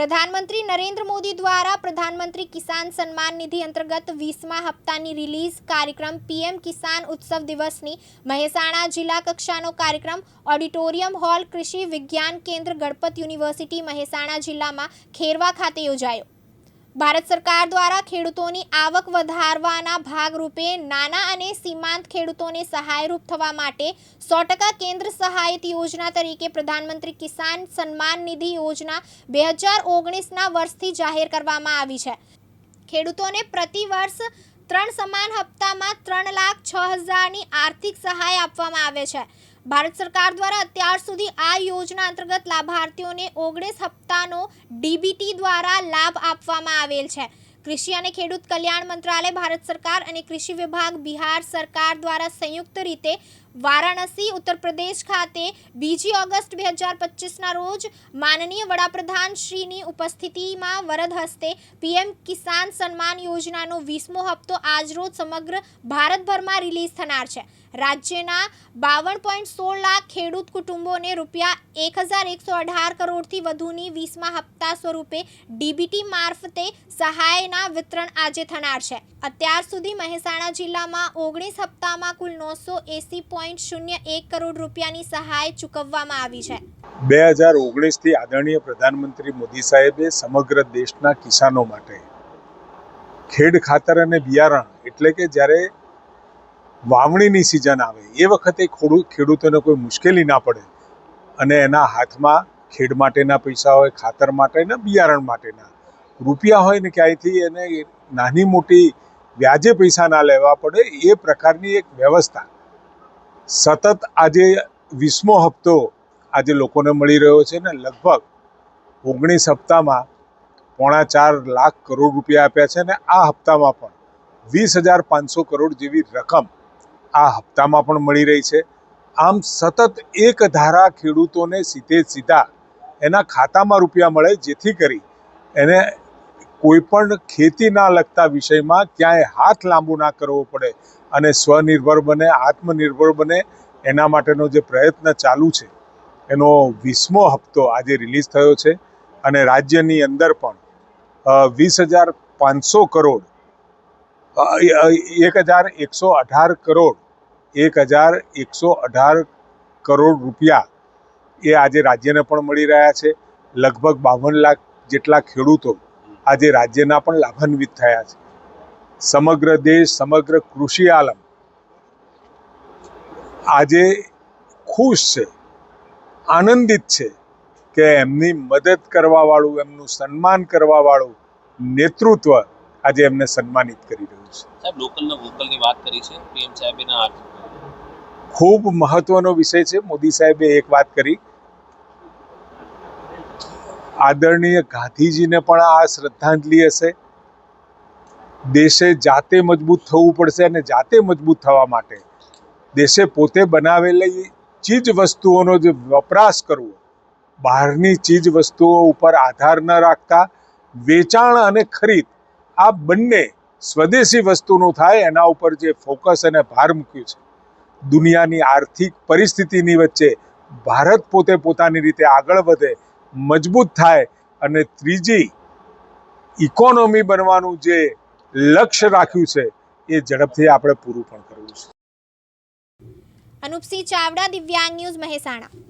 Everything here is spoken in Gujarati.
પ્રધાનમંત્રી નરેન્દ્ર મોદી દ્વારા પ્રધાનમંત્રી કિસાન સન્માન નિધિ અંતર્ગત વીસમા હપ્તાની રિલીઝ કાર્યક્રમ પીએમ કિસાન ઉત્સવ દિવસની મહેસાણા જિલ્લા કક્ષાનો કાર્યક્રમ ઓડિટોરિયમ હોલ કૃષિ વિજ્ઞાન કેન્દ્ર ગણપત યુનિવર્સિટી મહેસાણા જિલ્લામાં ખેરવા ખાતે યોજાયો. ભારત સરકાર દ્વારા ખેડૂતોની આવક વધારવાના ભાગરૂપે નાના અને સીમાંત ખેડૂતોને સહાયરૂપ થવા માટે સો ટકા કેન્દ્ર સહાયત યોજના તરીકે પ્રધાનમંત્રી કિસાન સન્માન નિધિ યોજના બે હજાર ઓગણીસના વર્ષથી જાહેર કરવામાં આવી છે. ખેડૂતોને પ્રતિ વર્ષ ત્રણ સમાન હપ્તામાં ત્રણ લાખ છ હજારની આર્થિક સહાય આપવામાં આવે છે. ભારત સરકાર દ્વારા અત્યાર સુધી આ યોજના અંતર્ગત લાભાર્થીઓને ઓગણીસ હપ્તાનો ડીબીટી દ્વારા લાભ આપવામાં આવેલ છે. કૃષિ અને ખેડૂત કલ્યાણ મંત્રાલય, ભારત સરકાર અને કૃષિ વિભાગ, બિહાર સરકાર દ્વારા સંયુક્ત રીતે વારાણસી ઉત્તર પ્રદેશ ખાતે બીજી ઓગસ્ટ બે હજાર પચીસના રોજ માનનીય વડાપ્રધાન શ્રીની ઉપસ્થિતિમાં વરદ હસ્તે પીએમ કિસાન સન્માન યોજનાનો વીસમો હપ્તો આજરોજ સમગ્ર ભારતભરમાં રિલીઝ થનાર છે. રાજ્યના બાવન પોઈન્ટ સોળ લાખ ખેડૂત કુટુંબોને રૂપિયા એક હજાર એકસો અઢાર કરોડથી વધુની વીસમા હપ્તા સ્વરૂપે ડીબીટી મારફતે સહાયના વિતરણ આજે થનાર છે. અત્યાર સુધી મહેસાણા જિલ્લામાં ઓગણીસ હપ્તામાં કુલ નવસો એસી પોઈન્ટ શૂન્ય એક કરોડ રૂપિયાની સહાય ચૂકવવામાં આવી છે. બે હજાર ઓગણીસથી આદરણીય પ્રધાનમંત્રી મોદી સાહેબે સમગ્ર દેશના કિસાનો માટે ખેડ ખાતર અને બિયારણ એટલે કે જ્યારે વાવણીની સિઝન આવે, એ વખતે ખોડુ, ખેડૂતોને કોઈ મુશ્કેલી ના પડે અને એના હાથમાં ખેડ માટેના પૈસા હોય, ખાતર માટેના, બિયારણ માટેના. રૂપિયા હોય ને ક્યાંયથી એને નાની મોટી વ્યાજે પૈસા ના લેવા પડે, એ પ્રકારની એક વ્યવસ્થા. સતત આજે વીસમો હપ્તો આજે લોકોને મળી રહ્યો છે ને લગભગ ઓગણીસ હપ્તામાં પોણા ચાર લાખ કરોડ રૂપિયા આપ્યા છે ને આ હપ્તામાં પણ વીસ હજાર પાંચસો કરોડ જેવી રકમ આ હપ્તામાં પણ મળી રહી છે. આમ સતત એક ધારા ખેડૂતોને સીધે સીધા એના ખાતામાં રૂપિયા મળે, જેથી કરી એને કોઈ પણ ખેતીના લગતા વિષયમાં ક્યાંય હાથ લાંબુ ના કરવો પડે અને સ્વનિર્ભર બને, આત્મનિર્ભર બને, એના માટેનો જે પ્રયત્ન ચાલુ છે, એનો વીસમો હપ્તો આજે રિલીઝ થયો છે અને રાજ્યની અંદર પણ વીસ હજાર પાંચસો કરોડ એક હજાર એકસો અઢાર કરોડ, એક હજાર એકસો અઢાર કરોડ રૂપિયા એ આજે રાજ્યને પણ મળી રહ્યા છે. લગભગ બાવન લાખ જેટલા ખેડૂતો આજે રાજ્યના પણ લાભાન્વિત થયા છે. સમગ્ર દેશ સમગ્ર કૃષિ આલમ આજે ખુશ છે આનંદિત છે કે એમની મદદ કરવાવાળું એમનું સન્માન કરવાવાળું નેતૃત્વ આજે એમને સન્માનિત કરી રહ્યું છે. સાહેબ લોકલના વોકલની વાત કરી છે. પીએમ સાહેબના ખૂબ મહત્વનો વિષય છે. મોદી સાહેબે એક વાત કરી આદરણીય ગાંધીજીને પણ આ શ્રદ્ધાંજલિ હશે. દેશે જાતે મજબૂત થવું પડશે અને જાતે મજબૂત થવા માટે દેશે પોતે બનાવેલી ચીજ વસ્તુઓનો જે વપરાશ કરવો, બહારની ચીજ વસ્તુઓ ઉપર આધાર ન રાખતા વેચાણ અને ખરીદ, આ બંને સ્વદેશી વસ્તુનું થાય એના ઉપર જે ફોકસ અને ભાર મૂક્યું છે. દુનિયાની આર્થિક પરિસ્થિતિની વચ્ચે ભારત પોતે પોતાની રીતે આગળ વધે મજબૂત થાય અને ત્રીજી ઇકોનોમી બનવાનું જે લક્ષ્ય રાખ્યું છે, એ ઝડપથી આપણે પૂરું પણ કરવું છે. અનુપસિંહ ચાવડા, દિવ્યાંગ ન્યૂઝ મહેસાણા.